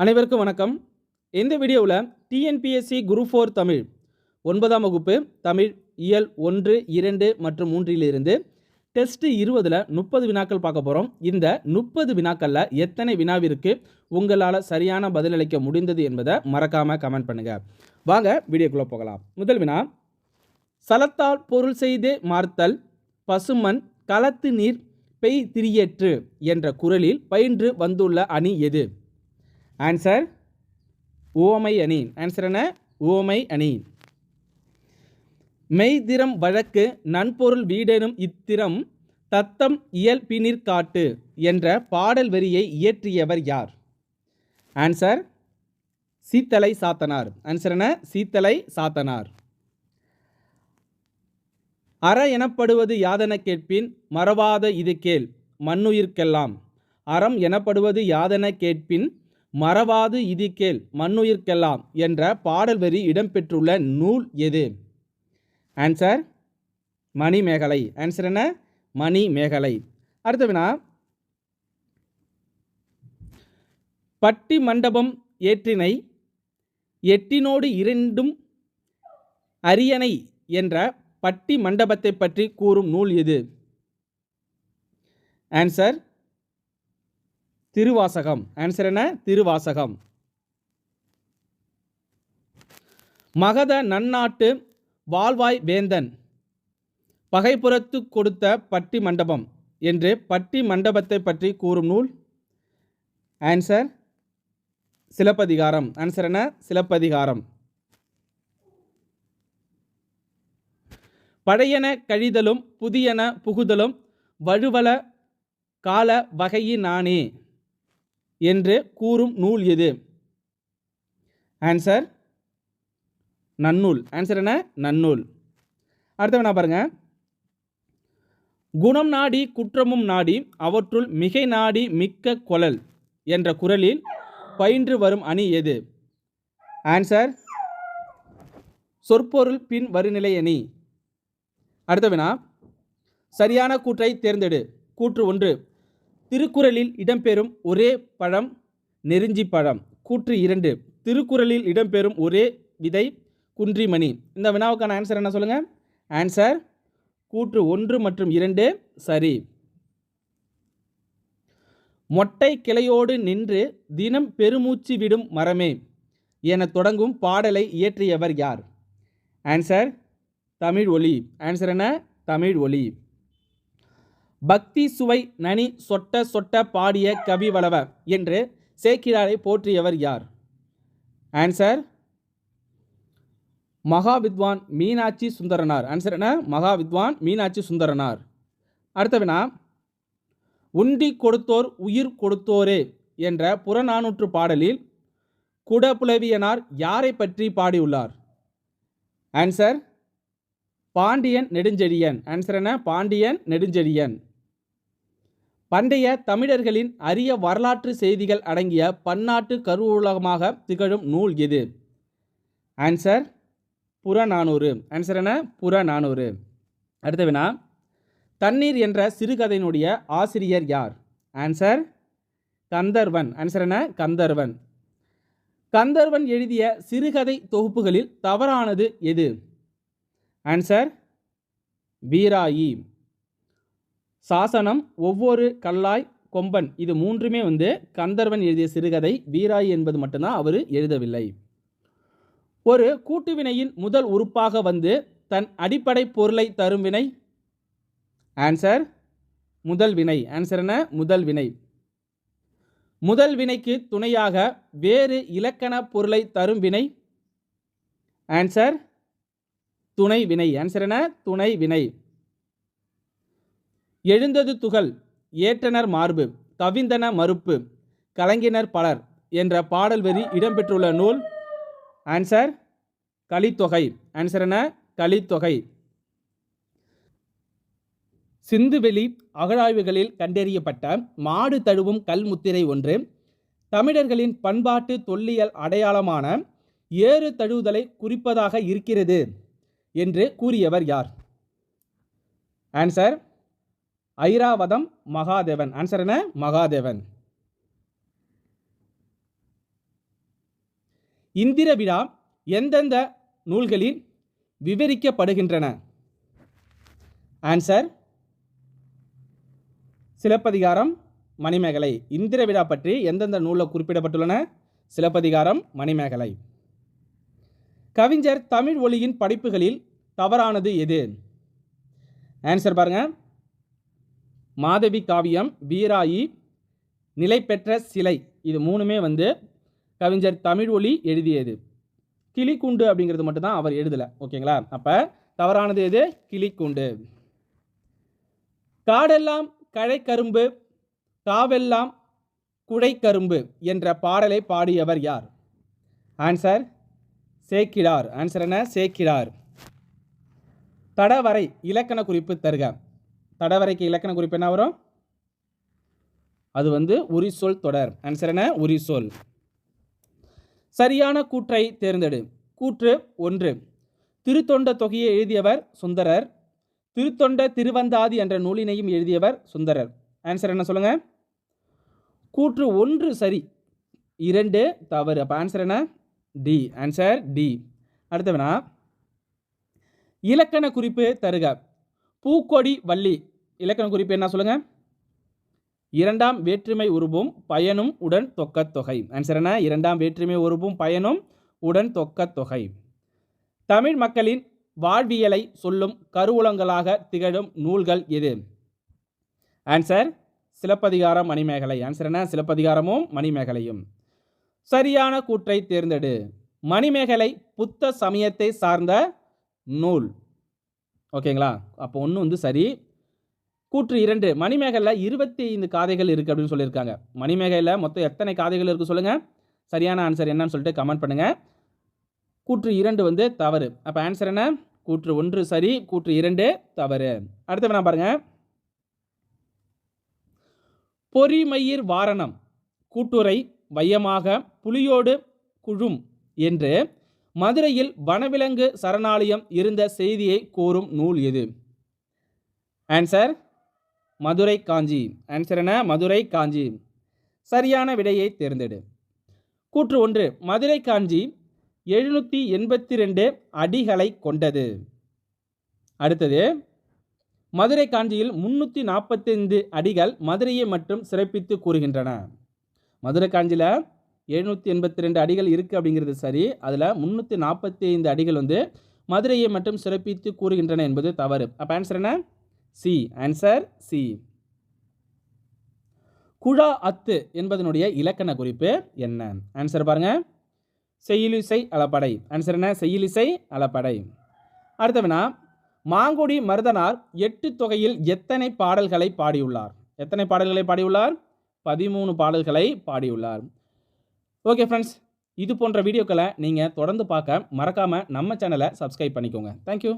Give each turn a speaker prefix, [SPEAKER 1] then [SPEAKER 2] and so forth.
[SPEAKER 1] அனைவருக்கும் வணக்கம். இந்த வீடியோவில் டிஎன்பிஎஸ்சி குரூப் ஃபோர் தமிழ் ஒன்பதாம் வகுப்பு தமிழ் இயல் ஒன்று இரண்டு மற்றும் மூன்றிலிருந்து டெஸ்ட்டு இருபதில் முப்பது வினாக்கள் பார்க்க போகிறோம் இந்த முப்பது வினாக்களில் எத்தனை வினாவிற்கு உங்களால் சரியான பதிலளிக்க முடிந்தது என்பதை மறக்காமல் கமெண்ட் பண்ணுங்கள் வாங்க வீடியோக்குள்ளே போகலாம். முதல் வினா சலத்தால் பொருள் செய்து மார்த்தல் பசுமண் களத்து நீர் பெய் திரியேற்று என்ற குரலில் பயின்று வந்துள்ள அணி எது? ஆன்சர் ஓமை அணி ஆன்சர் என்ன? ஓமை அணி மெய்திறம் வழக்கு நன்பொருள் வீடெனும் இத்திரம் தத்தம் இயல்பினிற் காட்டு என்ற பாடல் வரியை இயற்றியவர் யார்? ஆன்சர் சீத்தலை சாத்தனார். ஆன்சர் என்ன? சீத்தலை சாத்தனார். அற எனப்படுவது யாதன கேட்பின் மறவாத இது கேள் மண்ணுயிர்க்கெல்லாம். அறம் எனப்படுவது யாதன கேட்பின் மறவாது இது கேள் மண்ணுயிர்க்கெல்லாம் என்ற பாடல் வரி இடம்பெற்றுள்ள நூல் எது? ஆன்சர் மணிமேகலை. ஆன்சர் என்ன? மணிமேகலை. அடுத்த வினா பட்டி மண்டபம் ஏற்றினை எட்டினோடு இரண்டும் அரியணை என்ற பட்டி மண்டபத்தை பற்றி கூறும் நூல் எது? ஆன்சர் திருவாசகம். ஆன்சர் என்ன? திருவாசகம். மகத நன்னாட்டு வாழ்வாய் வேந்தன். பகைப்புறத்து கொடுத்த பட்டி மண்டபம் என்று பட்டி மண்டபத்தை பற்றி கூறும் நூல். ஆன்சர் சிலப்பதிகாரம். ஆன்சர் என்ன? சிலப்பதிகாரம். பழையன கழிதலும் புதியன புகுதலும் வழுவல கால வகையினானே. என்று கூறும் நூல் எது? ஆன்சர் நன்னூல். ஆன்சர் என்ன? நன்னூல். அடுத்தவனா பாருங்க. குணம் நாடி குற்றமும் நாடி அவற்றுள் மிகை நாடி மிக்க கொலல் என்ற குரலில் பயின்று வரும் அணி எது? ஆன்சர் சொற்பொருள் பின் வருநிலை அணி. அடுத்த வினா சரியான கூற்றை தேர்ந்தெடு. கூற்று ஒன்று. திருக்குறளில் இடம்பெறும் ஒரே பழம் நெருஞ்சி பழம். கூற்று இரண்டு. திருக்குறளில் இடம்பெறும் ஒரே விதை குன்றிமணி. இந்த வினாவுக்கான ஆன்சர் என்ன சொல்லுங்கள் ஆன்சர் கூற்று ஒன்று மற்றும் இரண்டு சரி. மொட்டை கிளையோடு நின்று தினம் பெருமூச்சு விடும் மரமே என தொடங்கும் பாடலை இயற்றியவர் யார்? ஆன்சர் தமிழ் ஒலி. ஆன்சர் என்ன? தமிழ் ஒலி. பக்தி சுவை நனி சொட்ட சொட்ட பாடிய கவி வளவ என்று சேக்கிழாரை போற்றியவர் யார்? ஆன்சர் மகா வித்வான் மீனாட்சி சுந்தரனார். ஆன்சர் என்ன? மகா வித்வான் மீனாட்சி சுந்தரனார். அடுத்த வினா உண்டி கொடுத்தோர் உயிர் கொடுத்தோரே என்ற புறநானூற்று பாடலில் குடபுலவியனார் யாரை பற்றி பாடியுள்ளார்? ஆன்சர் பாண்டியன் நெடுஞ்செழியன். ஆன்சர் என்ன? பாண்டியன் நெடுஞ்செழியன். பண்டைய தமிழர்களின் அரிய வரலாற்று செய்திகள் அடங்கிய பன்னாட்டு கருவூலகமாக திகழும் நூல் எது? ஆன்சர் புறநானூறு. ஆன்சர் என்ன? புறநானூறு. அடுத்த வினா தண்ணீர் என்ற சிறுகதையினுடைய ஆசிரியர் யார்? ஆன்சர் கந்தர்வன். ஆன்சர் என்ன? கந்தர்வன். கந்தர்வன் எழுதிய சிறுகதை தொகுப்புகளில் தவறானது எது? ஆன்சர் வீராயி. சாசனம் ஒவ்வொரு கல்லாய் கொம்பன் இது மூன்றுமே வந்து கந்தர்வன் எழுதிய சிறுகதை வீராய் என்பது மட்டும்தான் அவர் எழுதவில்லை. ஒரு கூட்டுவினையின் முதல் உறுப்பாக வந்து தன் அடிப்படை பொருளை தரும் வினை ஆன்சர் முதல் வினை. ஆன்சர் என்ன? முதல் வினை. முதல் வினைக்கு துணையாக வேறு இலக்கண பொருளை தரும் வினை ஆன்சர் துணை வினை. ஆன்சர் என்ன? துணை வினை. எழுந்தது துகள் ஏற்றனர் மார்பு கவிந்தன மறுப்பு கலங்கினர் பலர் என்ற பாடல் வரி இடம்பெற்றுள்ள நூல் ஆன்சர் கலித்தொகை. ஆன்சர் என்ன? கலித்தொகை. சிந்துவெளி அகழாய்வுகளில் கண்டறியப்பட்ட மாடு தழுவும் கல் முத்திரை ஒன்று தமிழர்களின் பண்பாட்டு தொல்லியல் அடையாளமான ஏறு தழுவுதலை குறிப்பதாக இருக்கிறது என்று கூறியவர் யார்? ஆன்சர் ஐராவதம் மகாதேவன். ஆன்சர் என்ன? மகாதேவன். இந்திர விழா எந்தெந்த நூல்களில் விவரிக்கப்படுகின்றன? ஆன்சர் சிலப்பதிகாரம் மணிமேகலை. இந்திர விழா பற்றி எந்தெந்த நூலில் குறிப்பிடப்பட்டுள்ளன? சிலப்பதிகாரம் மணிமேகலை. கவிஞர் தமிழ் ஒலியின் படைப்புகளில் தவறானது எது? ஆன்சர் பாருங்கள் மாதவி காவியம் வீராயி நிலை பெற்ற சிலை. இது மூணுமே வந்து கவிஞர் தமிழ் ஒலி எழுதியது. கிளிக்குண்டு அப்படிங்கிறது மட்டும்தான் அவர் எழுதலை. ஓகேங்களா? அப்போ தவறானது எது? கிளிக்குண்டு. காடெல்லாம் கழைக்கரும்பு காவெல்லாம் குடைக்கரும்பு என்ற பாடலை பாடியவர் யார்? ஆன்சர் சேக்கிடார். ஆன்சர் என்ன? சேக்கிடார். தடவரை இலக்கண குறிப்பு தருக. தடவரைக்கு இலக்கண குறிப்பு என்ன வரும்? அது வந்து உரிசொல் தொடர். ஆன்சர் என்ன? உரிசொல். சரியான கூற்றை தேர்ந்தெடு. கூற்று ஒன்று. திருத்தொண்ட தொகையை எழுதியவர் சுந்தரர். திருத்தொண்ட திருவந்தாதி என்ற நூலினையும் எழுதியவர் சுந்தரர். ஆன்சர் என்ன சொல்லுங்க? கூற்று ஒன்று சரி. இரண்டு தவறு. அப்போ ஆன்சர் என்ன? டி ஆன்சர் டி அடுத்தவனா? இலக்கண குறிப்பு தருக. பூக்கொடி வள்ளி. இலக்கண குறிப்பு என்ன சொல்லுங்க? இரண்டாம் வேற்றுமை உருவும் பயனும் உடன் தொக்கத் தொகை. ஆன்சர் என்ன? இரண்டாம் வேற்றுமை உருவும் பயனும் உடன் தொக்கத்தொகை தமிழ் மக்களின் வாழ்வியலை சொல்லும் கருவூலங்களாக திகழும் நூல்கள் எது? ஆன்சர் சிலப்பதிகாரம் மணிமேகலை. ஆன்சர் என்ன? சிலப்பதிகாரமும் மணிமேகலையும். சரியான கூற்றை தேர்ந்தெடு. மணிமேகலை புத்த சமயத்தை சார்ந்த நூல். ஓகேங்களா? அப்போ ஒன்று வந்து சரி கூற்று இரண்டு மணிமேகலில் இருபத்தி ஐந்து காதைகள் இருக்குது அப்படின்னு சொல்லியிருக்காங்க. மணிமேகலில் மொத்தம் எத்தனை காதைகள் இருக்குது சொல்லுங்கள் சரியான ஆன்சர் என்னன்னு சொல்லிட்டு கமெண்ட் பண்ணுங்கள் கூற்று இரண்டு வந்து தவறு. அப்போ ஆன்சர் என்ன? கூற்று ஒன்று சரி கூற்று இரண்டு தவறு. அடுத்த வேணா பாருங்கள் பொறிமயிர் வாரணம் கூட்டுரை வையமாக புலியோடு குழும் என்று மதுரையில் வனவிலங்கு சரணாலயம் இருந்த செய்தியை கூறும் நூல் எது ஆன்சர் மதுரை காஞ்சி. ஆன்சர் என்ன? மதுரை காஞ்சி. சரியான விடையை தேர்ந்தெடு. கூற்று ஒன்று மதுரை காஞ்சி எழுநூற்றி எண்பத்தி ரெண்டு அடிகளை கொண்டது. அடுத்தது மதுரை காஞ்சியில் முன்னூற்றி நாற்பத்தைந்து அடிகள் மதுரையை மட்டும் சிறப்பித்து கூறுகின்றன. மதுரை காஞ்சியில் எழுநூற்றி எண்பத்தி ரெண்டு அடிகள் இருக்குது அப்படிங்கிறது சரி. அதில் முந்நூற்றி நாற்பத்தி ஐந்து அடிகள் வந்து மதுரையை மட்டும் சிறப்பித்து கூறுகின்றன என்பது தவறு. அப்போ ஆன்சர் என்ன? சி ஆன்சர் சி குழா அத்து என்பதனுடைய இலக்கண குறிப்பு என்ன? ஆன்சர் பாருங்க. செய்யுளிசை அளப்படை. ஆன்சர் என்ன? செய்யுளிசை அளப்படை. அடுத்தவனா மாங்குடி மருதனார் எட்டு தொகையில் எத்தனை பாடல்களை பாடியுள்ளார்? எத்தனை பாடல்களை பாடியுள்ளார்? பதிமூணு பாடல்களை பாடியுள்ளார். ஓகே ஃப்ரெண்ட்ஸ் இது போன்ற வீடியோக்களை நீங்கள் தொடர்ந்து பார்க்க மறக்காமல் நம்ம சேனலை சப்ஸ்கிரைப் பண்ணிக்கோங்க. தேங்க்யூ